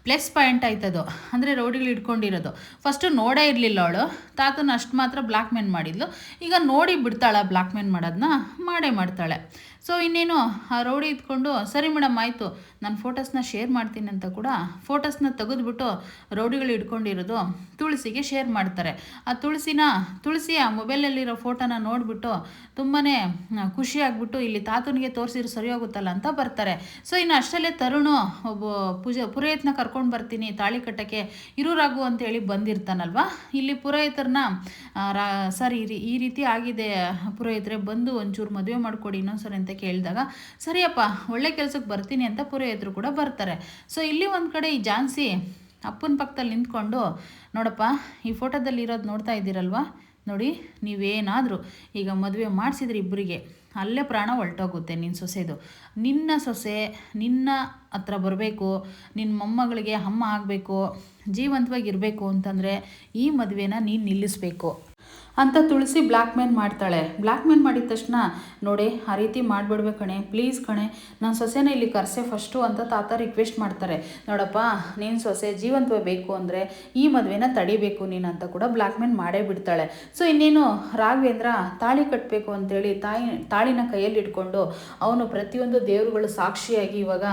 ಪ್ಲಸ್ ಪಾಯಿಂಟ್ ಆಯ್ತದು. ಅಂದರೆ ರೌಡಿಗಳು ಇಟ್ಕೊಂಡಿರೋದು ಫಸ್ಟು ನೋಡೇ ಇರಲಿಲ್ಲ ಅವಳು. ತಾತನ ಅಷ್ಟು ಮಾತ್ರ ಬ್ಲಾಕ್ ಮೇನ್ ಮಾಡಿದ್ಲು. ಈಗ ನೋಡಿ ಬಿಡ್ತಾಳೆ ಬ್ಲಾಕ್ ಮೇನ್ ಮಾಡೋದನ್ನ ಮಾಡೇ ಮಾಡ್ತಾಳೆ. ಸೊ ಇನ್ನೇನು, ಆ ರೌಡಿ ಇದ್ಕೊಂಡು, ಸರಿ ಮೇಡಮ್ ಆಯಿತು. ನಾನು ಫೋಟೋಸ್ನ ಶೇರ್ ಮಾಡ್ತೀನಿ ಅಂತ ಕೂಡ ಫೋಟೋಸ್ನ ತೆಗೆದುಬಿಟ್ಟು ರೌಡಿಗಳು ಇಟ್ಕೊಂಡಿರೋದು ತುಳಸಿಗೆ ಶೇರ್ ಮಾಡ್ತಾರೆ. ಆ ತುಳಸಿನ, ತುಳಸಿ ಆ ಮೊಬೈಲಲ್ಲಿರೋ ಫೋಟೋನ ನೋಡಿಬಿಟ್ಟು ತುಂಬಾ ಖುಷಿಯಾಗ್ಬಿಟ್ಟು ಇಲ್ಲಿ ತಾತನಿಗೆ ತೋರಿಸಿರೋ ಸರಿ ಹೋಗುತ್ತಲ್ಲ ಅಂತ ಬರ್ತಾರೆ. ಸೊ ಇನ್ನು ಅಷ್ಟರಲ್ಲೇ ತರುಣು ಒಬ್ಬ ಪೂಜೆ ಪುರೋಹಿತನ ಕರ್ಕೊಂಡು ಬರ್ತೀನಿ, ತಾಳಿ ಕಟ್ಟಕ್ಕೆ ಇರೂರಾಗು ಅಂತೇಳಿ ಬಂದಿರ್ತಾನಲ್ವ? ಇಲ್ಲಿ ಪುರೋಹಿತರನ್ನ ರಾ, ಸರ್, ಈ ಈ ರೀತಿ ಆಗಿದೆ, ಪುರೋಹಿತರೆ, ಬಂದು ಒಂಚೂರು ಮದುವೆ ಮಾಡಿಕೊಡಿ, ಇನ್ನೊಂದ್ಸರಿ ಅಂತ ಕೇಳಿದಾಗ, ಸರಿಯಪ್ಪ, ಒಳ್ಳೆ ಕೆಲಸಕ್ಕೆ ಬರ್ತೀನಿ ಅಂತ ಪುರೋಹಿತರು ಕೂಡ ಬರ್ತಾರೆ. ಸೊ ಇಲ್ಲಿ ಒಂದು ಕಡೆ ಈ ಜಾನ್ಸಿ ಅಪ್ಪನ ಪಕ್ಕದಲ್ಲಿ ನಿಂತ್ಕೊಂಡು, ನೋಡಪ್ಪ, ಈ ಫೋಟೋದಲ್ಲಿ ಇರೋದು ನೋಡ್ತಾ ಇದ್ದೀರಲ್ವಾ? ನೋಡಿ, ನೀವೇನಾದರೂ ಈಗ ಮದುವೆ ಮಾಡಿಸಿದ್ರಿ ಇಬ್ಬರಿಗೆ ಅಲ್ಲೇ ಪ್ರಾಣ ಹೊರಟೋಗುತ್ತೆ ನಿನ್ನ ಸೊಸೆದು. ನಿನ್ನ ಸೊಸೆ, ನಿನ್ನ ಹತ್ರ ಬರಬೇಕು, ನಿನ್ನ ಮೊಮ್ಮಗಳಿಗೆ ಅಮ್ಮ ಆಗಬೇಕು ಜೀವಂತವಾಗಿ ಇರಬೇಕು ಅಂತಂದರೆ ಈ ಮದುವೆನ ನೀನು ನಿಲ್ಲಿಸಬೇಕು. ಅಂತ ತುಳಸಿ ಬ್ಲ್ಯಾಕ್ ಮೇಲ್ ಮಾಡ್ತಾಳೆ. ಬ್ಲ್ಯಾಕ್ ಮೇಲ್ ಮಾಡಿದ ತಕ್ಷಣ, ನೋಡಿ, ಆ ರೀತಿ ಮಾಡಿಬಿಡ್ಬೇಕು ಕಣೆ. ಪ್ಲೀಸ್ ಕಣೆ ನನ್ನ ಸೊಸೆನ ಇಲ್ಲಿ ಕರೆಸೆ ಫಸ್ಟು ಅಂತ ತಾತ ರಿಕ್ವೆಸ್ಟ್ ಮಾಡ್ತಾರೆ. ನೋಡಪ್ಪ, ನೀನು ಸೊಸೆ ಜೀವಂತವ ಬೇಕು ಅಂದರೆ ಈ ಮದುವೆನ ತಡಿಬೇಕು ನೀನು ಅಂತ ಕೂಡ ಬ್ಲ್ಯಾಕ್ ಮೇಲ್ ಮಾಡೇ ಬಿಡ್ತಾಳೆ. ಸೊ, ಇನ್ನೇನು ರಾಘವೇಂದ್ರ ತಾಳಿ ಕಟ್ಟಬೇಕು ಅಂತೇಳಿ ತಾಯಿ, ತಾಳಿನ ಕೈಯಲ್ಲಿ ಇಟ್ಕೊಂಡು ಅವನು ಪ್ರತಿಯೊಂದು ದೇವರುಗಳು ಸಾಕ್ಷಿಯಾಗಿ ಇವಾಗ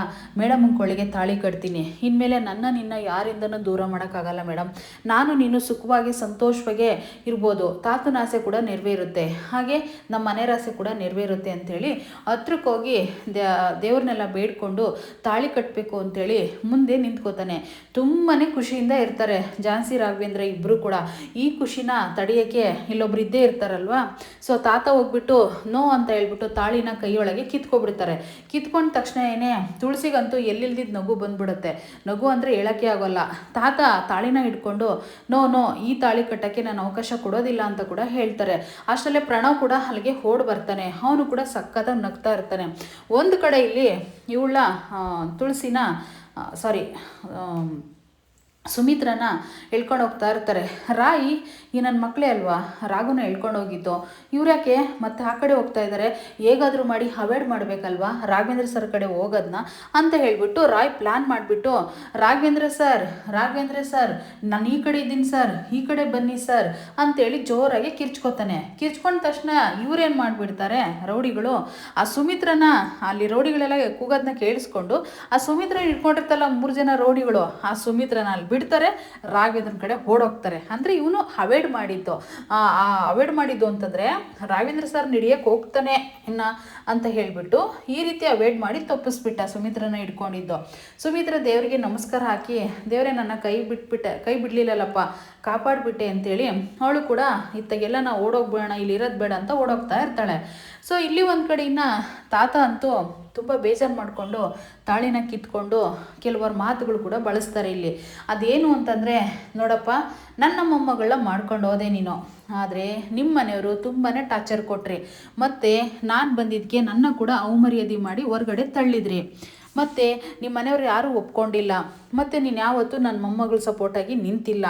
ಮೇಡಮ್ ಕೊಳ್ಳಿಗೆ ತಾಳಿ ಕಟ್ತೀನಿ. ಇನ್ಮೇಲೆ ನನ್ನ ನಿನ್ನ ಯಾರಿಂದನೂ ದೂರ ಮಾಡೋಕ್ಕಾಗಲ್ಲ ಮೇಡಮ್ ನಾನು ನೀನು ಸುಖವಾಗಿ, ಸಂತೋಷವಾಗಿ ಇರ್ಬೋದು. ತಾತನ ಆಸೆ ಕೂಡ ನೆರವೇರುತ್ತೆ. ಹಾಗೆ ನಮ್ಮ ಮನೆಯ ಆಸೆ ಕೂಡ ನೆರವೇರುತ್ತೆ ಅಂಥೇಳಿ ಹತ್ರಕ್ಕೋಗಿ ದೇವ್ರನ್ನೆಲ್ಲ ಬೇಡ್ಕೊಂಡು ತಾಳಿ ಕಟ್ಟಬೇಕು ಅಂಥೇಳಿ ಮುಂದೆ ನಿಂತ್ಕೋತಾನೆ. ತುಂಬಾ ಖುಷಿಯಿಂದ ಇರ್ತಾರೆ. ಝಾನ್ಸಿ ರಾಘವೇಂದ್ರ ಇಬ್ಬರು ಕೂಡ. ಈ ಖುಷಿನ ತಡೆಯೋಕ್ಕೆ ಇಲ್ಲೊಬ್ರು ಇದ್ದೇ ಇರ್ತಾರಲ್ವಾ? ಸೊ ತಾತ ಹೋಗ್ಬಿಟ್ಟು ನೋ ಅಂತ ಹೇಳ್ಬಿಟ್ಟು ತಾಳಿನ ಕೈಯೊಳಗೆ ಕಿತ್ಕೊಬಿಡ್ತಾರೆ. ಕಿತ್ಕೊಂಡ ತಕ್ಷಣ ಏನೇ ತುಳಸಿಗಂತೂ ಎಲ್ಲಿಲ್ದಿದ್ದು ನಗು ಬಂದ್ಬಿಡುತ್ತೆ. ನಗು ಅಂದರೆ ಹೇಳೋಕ್ಕೆ ಆಗೋಲ್ಲ. ತಾತ ತಾಳಿನ ಹಿಡ್ಕೊಂಡು ನೋ ನೋ, ಈ ತಾಳಿ ಕಟ್ಟೋಕ್ಕೆ ನಾನು ಅವಕಾಶ ಕೊಡೋದಿಲ್ಲ ಅಂತ ಕೂಡ ಹೇಳ್ತಾರೆ. ಅಷ್ಟರಲ್ಲೇ ಪ್ರಣವ್ ಕೂಡ ಅಲ್ಲಿಗೆ ಓಡ್ ಬರ್ತಾನೆ. ಅವನು ಕೂಡ ಸಕ್ಕತ್ತಾಗಿ ನಗ್ತಾ ಇರ್ತಾನೆ. ಒಂದು ಕಡೆ ಇಲ್ಲಿ ಇವಳ ತುಳಸಿನ ಸಾರಿ ಸುಮಿತ್ರನ ಎಳ್ಕೊಂಡು ಹೋಗ್ತಾ ಇರ್ತಾರೆ. ರಾಯಿ, ಈ ನನ್ನ ಮಕ್ಕಳೇ ಅಲ್ವಾ? ರಾಗುನ ಹೇಳ್ಕೊಂಡು ಹೋಗಿದ್ದು. ಇವ್ರ್ಯಾಕೆ ಮತ್ತೆ ಆ ಕಡೆ ಹೋಗ್ತಾ ಇದ್ದಾರೆ ಹೇಗಾದರೂ ಮಾಡಿ ಅವಾಯ್ಡ್ ಮಾಡಬೇಕಲ್ವಾ? ರಾಘವೇಂದ್ರ ಸರ್ ಕಡೆ ಹೋಗೋದನ್ನ ಅಂತ ಹೇಳಿಬಿಟ್ಟು ರಾಯ್ ಪ್ಲ್ಯಾನ್ ಮಾಡಿಬಿಟ್ಟು, ರಾಘವೇಂದ್ರ ಸರ್ ರಾಘವೇಂದ್ರ ಸರ್, ನಾನು ಈ ಕಡೆ ಇದ್ದೀನಿ ಸರ್, ಈ ಕಡೆ ಬನ್ನಿ ಸರ್ ಅಂತೇಳಿ ಜೋರಾಗಿ ಕಿರ್ಚ್ಕೊತಾನೆ. ಕಿರ್ಚ್ಕೊಂಡ ತಕ್ಷಣ ಇವ್ರೇನು ಮಾಡಿಬಿಡ್ತಾರೆ? ರೌಡಿಗಳು. ಆ ಸುಮಿತ್ರನ, ಅಲ್ಲಿ ರೌಡಿಗಳೆಲ್ಲ ಕೂಗೋದನ್ನ ಕೇಳಿಸ್ಕೊಂಡು, ಆ ಸುಮಿತ್ರ ಇಟ್ಕೊಂಡಿರ್ತಲ್ಲ ಮೂರು ಜನ ರೌಡಿಗಳು, ಆ ಸುಮಿತ್ರನ ಅಲ್ಲಿ ಬಿಡ್ತಾರೆ, ರಾಘವೇಂದ್ರನ ಕಡೆ ಓಡೋಗ್ತಾರೆ. ಅಂದರೆ ಇವನು ಅವಾಯ್ಡ್ ಮಾಡಿದ್ದು. ಅವಾಯ್ಡ್ ಮಾಡಿದ್ದು ಅಂತಂದರೆ ರಾಘವೇಂದ್ರ ಸರ್ ನಡೆಯಕ್ಕೆ ಹೋಗ್ತಾನೆ ಇನ್ನ ಅಂತ ಹೇಳಿಬಿಟ್ಟು ಈ ರೀತಿ ಅವಾಯ್ಡ್ ಮಾಡಿ ತಪ್ಪಿಸ್ಬಿಟ್ಟ ಸುಮಿತ್ರನ ಇಟ್ಕೊಂಡಿದ್ದು ಸುಮಿತ್ರ ದೇವರಿಗೆ ನಮಸ್ಕಾರ ಹಾಕಿ, ದೇವರೇ ನನ್ನ ಕೈ ಬಿಟ್ಬಿಟ್ಟೆ, ಕೈ ಬಿಡಲಿಲ್ಲಲ್ಲಪ್ಪ ಕಾಪಾಡಿಬಿಟ್ಟೆ ಅಂತೇಳಿ ಅವಳು ಕೂಡ, ಇತ್ತಗೆಲ್ಲ ನಾವು ಓಡೋಗ್ಬೇಡ ಇಲ್ಲಿ ಇರೋದು ಬೇಡ ಅಂತ ಓಡೋಗ್ತಾ ಇರ್ತಾಳೆ. ಸೊ ಇಲ್ಲಿ ಒಂದು ಕಡೆ ಇನ್ನು ತಾತ ಅಂತೂ ತುಂಬ ಬೇಜಾರು ಮಾಡಿಕೊಂಡು ತಾಳಿನ ಕಿತ್ಕೊಂಡು ಕೆಲವರು ಮಾತುಗಳು ಕೂಡ ಬಳಸ್ತಾರೆ ಇಲ್ಲಿ. ಅದೇನು ಅಂತಂದರೆ, ನೋಡಪ್ಪ, ನನ್ನ ಮೊಮ್ಮಗಳನ್ನ ಮಾಡ್ಕೊಂಡು ಹೋದೆ ನೀನು. ಆದರೆ ನಿಮ್ಮ ಮನೆಯವರು ತುಂಬಾ ಟಾರ್ಚರ್ ಕೊಟ್ರಿ. ಮತ್ತು ನಾನು ಬಂದಿದ್ದಕ್ಕೆ ನನ್ನ ಕೂಡ ಅವಮರ್ಯಾದೆ ಮಾಡಿ ಹೊರಗಡೆ ತಳ್ಳಿದ್ರಿ. ಮತ್ತು ನಿಮ್ಮ ಮನೆಯವ್ರು ಯಾರೂ ಒಪ್ಕೊಂಡಿಲ್ಲ. ಮತ್ತು ನೀನು ಯಾವತ್ತೂ ನನ್ನ ಮೊಮ್ಮಗಳು ಸಪೋರ್ಟಾಗಿ ನಿಂತಿಲ್ಲ.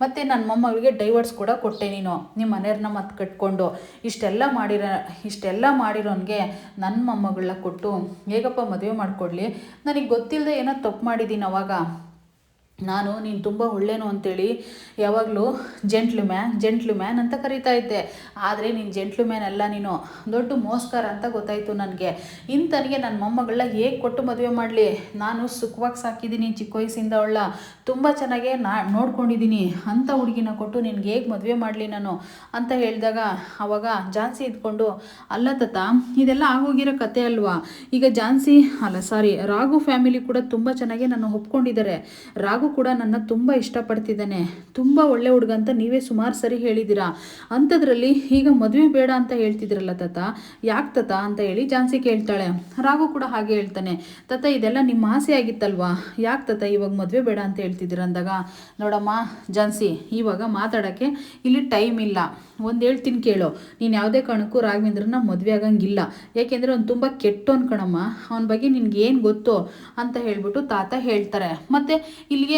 ಮತ್ತು ನನ್ನ ಮೊಮ್ಮಗಳಿಗೆ ಡೈವರ್ಸ್ ಕೂಡ ಕೊಟ್ಟೆ ನೀನು. ನಿಮ್ಮ ಮನೆಯವ್ರನ್ನ ಮತ್ತೆ ಕಟ್ಕೊಂಡು ಇಷ್ಟೆಲ್ಲ ಮಾಡಿರೋ, ಇಷ್ಟೆಲ್ಲ ಮಾಡಿರೋನ್ಗೆ ನನ್ನ ಮೊಮ್ಮಗಳನ್ನ ಕೊಟ್ಟು, ಹೇಗಪ್ಪ ಮದುವೆ ಮಾಡಿಕೊಡ್ಲಿ? ನನಗೆ ಗೊತ್ತಿಲ್ಲದೆ ಏನೋ ತಪ್ಪು ಮಾಡಿದ್ದೀನಿ ಅವಾಗ. ನಾನು ನೀನು ತುಂಬ ಒಳ್ಳೇನು ಅಂತೇಳಿ ಯಾವಾಗಲೂ ಜೆಂಟ್ಲು ಮ್ಯಾನ್ ಜೆಂಟ್ಲು ಮ್ಯಾನ್ ಅಂತ ಕರಿತಾ ಇದ್ದೆ. ಆದರೆ ನೀನು ಜೆಂಟ್ಲು ಮ್ಯಾನ್ ಅಲ್ಲ ನೀನು. ದೊಡ್ಡ ಮೋಸ್ಕಾರ ಅಂತ ಗೊತ್ತಾಯಿತು ನನಗೆ. ಇಂಥನಿಗೆ ನನ್ನ ಮೊಮ್ಮಗಳನ್ನ ಹೇಗೆ ಕೊಟ್ಟು ಮದುವೆ ಮಾಡಲಿ? ನಾನು ಸುಖವಾಗಿ ಸಾಕಿದ್ದೀನಿ ಚಿಕ್ಕ ವಯಸ್ಸಿಂದ ಅವಳ ತುಂಬ ಚೆನ್ನಾಗೆ ನಾ ನೋಡ್ಕೊಂಡಿದ್ದೀನಿ ಅಂಥ ಹುಡುಗಿನ ಕೊಟ್ಟು ನಿನಗೆ ಹೇಗೆ ಮದುವೆ ಮಾಡಲಿ ನಾನು? ಅಂತ ಹೇಳಿದಾಗ ಅವಾಗ ಜಾನ್ಸಿ ಇದ್ಕೊಂಡು, ಅಲ್ಲ ತತ, ಇದೆಲ್ಲ ಆಗೋಗಿರೋ ಕತೆ ಅಲ್ವಾ? ಈಗ ಜಾನ್ಸಿ, ಅಲ್ಲ ಸಾರಿ ರಾಘು ಫ್ಯಾಮಿಲಿ ಕೂಡ ತುಂಬ ಚೆನ್ನಾಗಿ ನಾನು ಒಪ್ಕೊಂಡಿದ್ದಾರೆ. ರಾಘು ಕೂಡ ನನ್ನ ತುಂಬ ಇಷ್ಟಪಡ್ತಿದ್ದಾನೆ. ತುಂಬ ಒಳ್ಳೆ ಹುಡುಗ ಅಂತ ನೀವೇ ಸುಮಾರು ಸರಿ ಹೇಳಿದ್ದೀರಾ? ಅಂಥದ್ರಲ್ಲಿ ಈಗ ಮದುವೆ ಬೇಡ ಅಂತ ಹೇಳ್ತಿದ್ರಲ್ಲ ತತ? ಯಾಕೆ ತತ ಅಂತ ಹೇಳಿ ಜಾನ್ಸಿ ಕೇಳ್ತಾಳೆ. ರಾಘು ಕೂಡ ಹಾಗೆ ಹೇಳ್ತಾನೆ. ತತ, ಇದೆಲ್ಲ ನಿಮ್ಮ ಆಸೆ ಆಗಿತ್ತಲ್ವಾ? ಯಾಕೆ ತತ ಇವಾಗ ಮದುವೆ ಬೇಡ ಅಂತ ಹೇಳ್ತಿದ್ದೀರ ಅಂದಾಗ? ನೋಡಮ್ಮ, ಜಾನ್ಸಿ, ಇವಾಗ ಮಾತಾಡೋಕ್ಕೆ ಇಲ್ಲಿ ಟೈಮ್ ಇಲ್ಲ. ಒಂದು ಹೇಳ್ತೀನಿ ಕೇಳು. ನೀನು ಯಾವುದೇ ಕಾರಣಕ್ಕೂ ರಾಘವೇಂದ್ರನ ಮದುವೆ ಆಗಂಗಿಲ್ಲ. ಯಾಕೆಂದರೆ ಅವ್ನು ತುಂಬ ಕೆಟ್ಟವನು ಕಣಮ್ಮ. ಅವನ ಬಗ್ಗೆ ನಿನಗೇನು ಏನು ಗೊತ್ತು ಅಂತ ಹೇಳ್ಬಿಟ್ಟು ತಾತ ಹೇಳ್ತಾರೆ. ಮತ್ತು ಇಲ್ಲಿಗೆ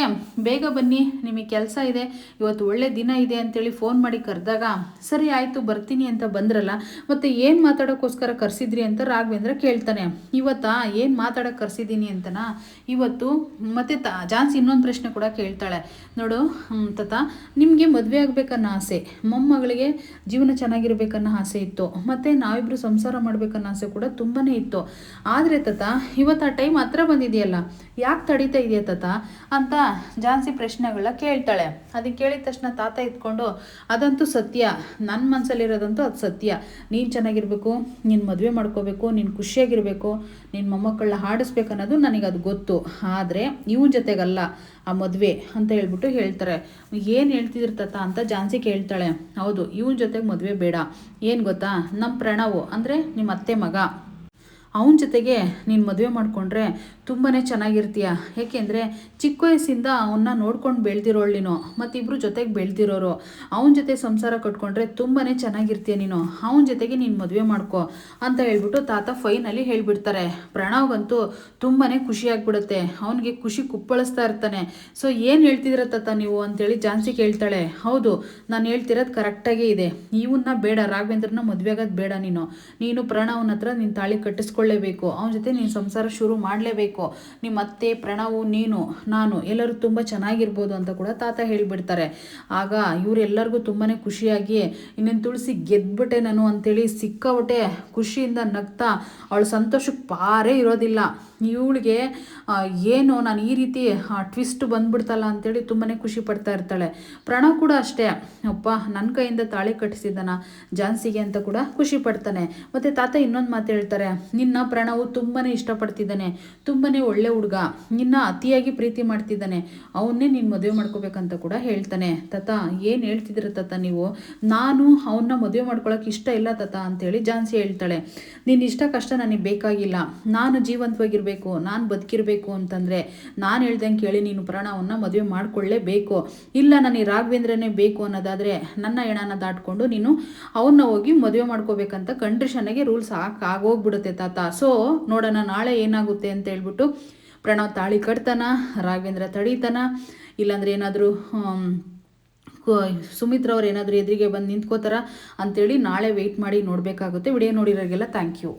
ಬೇಗ ಬನ್ನಿ, ನಿಮಗೆ ಕೆಲಸ ಇದೆ, ಇವತ್ತು ಒಳ್ಳೆ ದಿನ ಇದೆ ಅಂತೇಳಿ ಫೋನ್ ಮಾಡಿ ಕರೆದಾಗ, ಸರಿ ಆಯಿತು, ಬರ್ತೀನಿ ಅಂತ ಬಂದ್ರಲ್ಲ, ಮತ್ತು ಏನು ಮಾತಾಡೋಕ್ಕೋಸ್ಕರ ಕರೆಸಿದ್ರಿ ಅಂತ ರಾಘವೇಂದ್ರ ಕೇಳ್ತಾನೆ. ಇವತ್ತಾ ಏನು ಮಾತಾಡೋಕೆ ಕರೆಸಿದ್ದೀನಿ ಅಂತನಾ? ಇವತ್ತು ಮತ್ತು ತ, ಜಾನ್ಸಿ ಇನ್ನೊಂದು ಪ್ರಶ್ನೆ ಕೂಡ ಕೇಳ್ತಾಳೆ. ನೋಡು ತತ, ನಿಮಗೆ ಮದುವೆ ಆಗಬೇಕನ್ನೋ ಆಸೆ, ಮೊಮ್ಮಗಳಿಗೆ ಜೀವನ ಚೆನ್ನಾಗಿರ್ಬೇಕನ್ನೋ ಆಸೆ ಇತ್ತು, ಮತ್ತು ನಾವಿಬ್ಬರು ಸಂಸಾರ ಮಾಡಬೇಕನ್ನೋ ಆಸೆ ಕೂಡ ತುಂಬಾ ಇತ್ತು. ಆದರೆ ತತ, ಇವತ್ತು ಆ ಟೈಮ್ ಹತ್ರ ಬಂದಿದೆಯಲ್ಲ, ಯಾಕೆ ತಡೀತಾ ಇದೆಯಾ ತತ? ಅಂತ ಜಾನ್ಸಿ ಪ್ರಶ್ನೆಗಳ ಕೇಳ್ತಾಳೆ. ಅದಕ್ಕೆ ಕೇಳಿದ ತಕ್ಷಣ ತಾತ ಇದ್ಕೊಂಡು ಅದಂತೂ ಸತ್ಯ. ನನ್ನ ಮನಸ್ಸಲ್ಲಿರೋದಂತೂ ಅದು ಸತ್ಯ. ನೀನು ಚೆನ್ನಾಗಿರ್ಬೇಕು, ನೀನು ಮದುವೆ ಮಾಡ್ಕೋಬೇಕು, ನೀನು ಖುಷಿಯಾಗಿರಬೇಕು ನಿನ್ನ ಮೊಮ್ಮಕ್ಕಳನ್ನ ಹಾಡಿಸ್ಬೇಕು ಅನ್ನೋದು ನನಗೆ ಅದು ಗೊತ್ತು. ಆದರೆ ಇವನ ಜೊತೆಗಲ್ಲ, ಆ ಮದುವೆ ಅಂತ ಹೇಳ್ಬಿಟ್ಟು ಹೇಳ್ತಾರೆ. ಏನು ಹೇಳ್ತಿದ್ರು ತಾತ ಅಂತ ಜಾನ್ಸಿ ಕೇಳ್ತಾಳೆ. ಹೌದು, ಇವನ ಜೊತೆಗೆ ಮದುವೆ ಬೇಡ. ಏನು ಗೊತ್ತಾ? ನಮ್ಮ ಪ್ರಣವು, ಅಂದರೆ ನಿಮ್ಮ ಅತ್ತೆ ಮಗ. ಅವನ ಜೊತೆಗೆ ನೀನು ಮದುವೆ ಮಾಡಿಕೊಂಡ್ರೆ ತುಂಬಾ ಚೆನ್ನಾಗಿರ್ತೀಯ? ಏಕೆಂದರೆ ಚಿಕ್ಕ ವಯಸ್ಸಿಂದ ಅವನ್ನ ನೋಡ್ಕೊಂಡು ಬೆಳೆದಿರೋಳು ನೀನು ಮತ್ತಿಬ್ಬರು ಜೊತೆಗೆ ಬೆಳೆದಿರೋರು. ಅವನ ಜೊತೆ ಸಂಸಾರ ಕಟ್ಕೊಂಡ್ರೆ ತುಂಬಾ ಚೆನ್ನಾಗಿರ್ತೀಯ ನೀನು. ಅವನ ಜೊತೆಗೆ ನೀನು ಮದುವೆ ಮಾಡ್ಕೊ ಅಂತ ಹೇಳ್ಬಿಟ್ಟು ತಾತ ಫೈನಲ್ಲಿ ಹೇಳಿಬಿಡ್ತಾರೆ. ಪ್ರಣವ್ಗಂತೂ ತುಂಬಾ ಖುಷಿ ಆಗ್ಬಿಡುತ್ತೆ. ಅವನಿಗೆ ಖುಷಿ ಕುಪ್ಪಳಿಸ್ತಾ ಇರ್ತಾನೆ. ಸೊ ಏನು ಹೇಳ್ತಿದ್ದೀರ ತಾತ ನೀವು ಅಂತೇಳಿ ಜಾನ್ಸಿ ಕೇಳ್ತಾಳೆ. ಹೌದು, ನಾನು ಹೇಳ್ತಿರೋದು ಕರೆಕ್ಟಾಗೇ ಇದೆ. ಇವನ್ನ ಬೇಡ, ರಾಘವೇಂದ್ರನ ಮದುವೆ ಆಗೋದು ಬೇಡ ನೀನು. ನೀನು ಪ್ರಣವ್ನ ಹತ್ರ ನೀನು ತಾಳಿ ಕಟ್ಟಿಸ್ಕೊಳ್ಳೇಬೇಕು. ಅವನ ಜೊತೆ ನೀನು ಸಂಸಾರ ಶುರು ಮಾಡಲೇಬೇಕು. ನಿಮ್ಮ ಅತ್ತೆ, ಪ್ರಣವು, ನೀನು, ನಾನು ಎಲ್ಲರೂ ತುಂಬ ಚೆನ್ನಾಗಿರ್ಬೋದು ಅಂತ ಕೂಡ ತಾತ ಹೇಳಿಬಿಡ್ತಾರೆ. ಆಗ ಇವರೆಲ್ಲರಿಗೂ ತುಂಬಾ ಖುಷಿಯಾಗಿ, ಇನ್ನೇನು ತುಳಸಿ ಗೆದ್ಬಿಟ್ಟೆ ನಾನು ಅಂತೇಳಿ ಸಿಕ್ಕಾಬಟ್ಟೆ ಖುಷಿಯಿಂದ ನಗ್ತಾ, ಅವಳ ಸಂತೋಷಕ್ಕೆ ಪಾರೇ ಇರೋದಿಲ್ಲ. ಇವಳಿಗೆ ಏನು, ನಾನು ಈ ರೀತಿ ಟ್ವಿಸ್ಟ್ ಬಂದ್ಬಿಡ್ತಲ್ಲ ಅಂತೇಳಿ ತುಂಬಾ ಖುಷಿ ಪಡ್ತಾ ಇರ್ತಾಳೆ. ಪ್ರಣವ್ ಕೂಡ ಅಷ್ಟೇ. ಅಪ್ಪ ನನ್ನ ಕೈಯಿಂದ ತಾಳಿ ಕಟ್ಟಿಸಿದ್ದಾನ ಜಾನ್ಸಿಗೆ ಅಂತ ಕೂಡ ಖುಷಿ ಪಡ್ತಾನೆ. ಮತ್ತು ತಾತ ಇನ್ನೊಂದು ಮಾತು ಹೇಳ್ತಾರೆ. ನಿನ್ನ ಪ್ರಣವು ತುಂಬಾ ಇಷ್ಟಪಡ್ತಿದ್ದಾನೆ. ತುಂಬಾ ಒಳ್ಳೆ ಹುಡುಗ. ನಿನ್ನ ಅತಿಯಾಗಿ ಪ್ರೀತಿ ಮಾಡ್ತಿದ್ದಾನೆ. ಅವನ್ನೇ ನೀನು ಮದುವೆ ಮಾಡ್ಕೋಬೇಕಂತ ಕೂಡ ಹೇಳ್ತಾನೆ. ತತ, ಏನು ಹೇಳ್ತಿದ್ದೀರ ತಾತ ನೀವು? ನಾನು ಅವನ್ನ ಮದುವೆ ಮಾಡ್ಕೊಳಕ್ಕೆ ಇಷ್ಟ ಇಲ್ಲ ತಾತ ಅಂತೇಳಿ ಜಾನ್ಸಿ ಹೇಳ್ತಾಳೆ. ನಿನ್ನ ಇಷ್ಟ ಕಷ್ಟ ನನಗೆ ಬೇಕಾಗಿಲ್ಲ. ನಾನು ಜೀವಂತವಾಗಿರಬೇಕು, ನಾನು ಬದುಕಿರಬೇಕು ಅಂತಂದರೆ ನಾನು ಹೇಳ್ದಂಗೆ ಕೇಳಿ ನೀನು ಪ್ರಾಣವನ್ನು ಮದುವೆ ಮಾಡಿಕೊಳ್ಳೇಬೇಕು. ಇಲ್ಲ, ನನಗೆ ರಾಘವೇಂದ್ರನೇ ಬೇಕು ಅನ್ನೋದಾದರೆ ನನ್ನ ಹೆಣನ ದಾಟ್ಕೊಂಡು ನೀನು ಅವನ್ನ ಹೋಗಿ ಮದುವೆ ಮಾಡ್ಕೋಬೇಕಂತ ಕಂಡೀಷನಿಗೆ ರೂಲ್ಸ್ ಹಾಕಿ ಆಗೋಗ್ಬಿಡುತ್ತೆ ತಾತ. ಸೊ ನೋಡೋಣ, ನಾಳೆ ಏನಾಗುತ್ತೆ ಅಂತ ಹೇಳ್ಬಿಟ್ಟು ಪ್ರಣವ್ ತಾಳಿ ಕಟ್ತಾನ, ರಾಘವೇಂದ್ರ ತಡೀತಾನ, ಇಲ್ಲಾಂದ್ರೆ ಏನಾದರೂ ಸುಮಿತ್ರ ಅವ್ರು ಏನಾದರೂ ಎದುರಿಗೆ ಬಂದು ನಿಂತ್ಕೋತಾರ ಅಂತೇಳಿ ನಾಳೆ ವೆಯ್ಟ್ ಮಾಡಿ ನೋಡಬೇಕಾಗುತ್ತೆ. ವಿಡಿಯೋ ನೋಡಿರೋರಿಗೆಲ್ಲ ಥ್ಯಾಂಕ್ ಯು